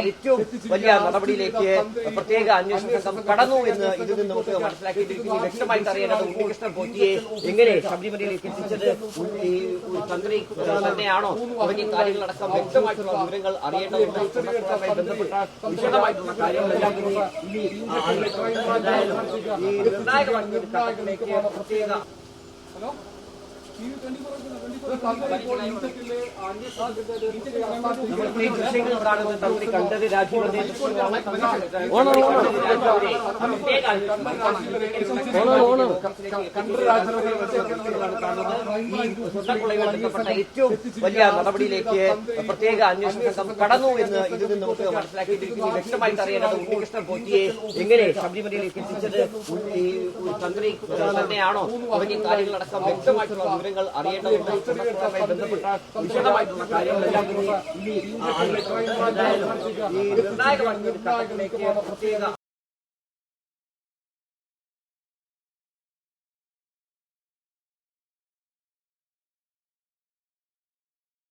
ഏറ്റവും വലിയ നടപടിയിലേക്ക് പ്രത്യേക അന്വേഷണ സംഘം കടന്നു എന്ന് ഇതിൽ നിന്ന് നമുക്ക് മനസ്സിലാക്കിയിരിക്കുന്നു വ്യക്തമായിട്ട് അറിയേണ്ടത് ഉണ്ണികൃഷ്ണൻ പോറ്റിയെ എങ്ങനെ ശബരിമലയിലേക്ക് എത്തിച്ചത് തന്നെയാണോ തുടങ്ങിയ കാര്യങ്ങളടക്കം വ്യക്തമായിട്ടുള്ള വിവരങ്ങൾ അറിയേണ്ടതുണ്ട്. പ്രത്യേക നമ്മൾ ഈ ദൃശ്യങ്ങൾ കാണുന്നത് തന്ത്രി ഏറ്റവും വലിയ നടപടിയിലേക്ക് പ്രത്യേക അന്വേഷണ സംഘം കടന്നു എന്ന് ഇതിൽ നിന്ന് നമുക്ക് മനസ്സിലാക്കിയിരിക്കുന്നു വ്യക്തമായിട്ട് അറിയേണ്ടത് ഉണ്ണികൃഷ്ണൻ പോറ്റിയെ എങ്ങനെ ശബരിമലയിലേക്ക് എത്തിച്ചത് തന്ത്രി തന്നെയാണോ തുടങ്ങിയ കാര്യങ്ങളടക്കം വ്യക്തമായിട്ടുള്ള വിവരങ്ങൾ അറിയേണ്ടതുണ്ട്. കാര്യങ്ങളെല്ലാം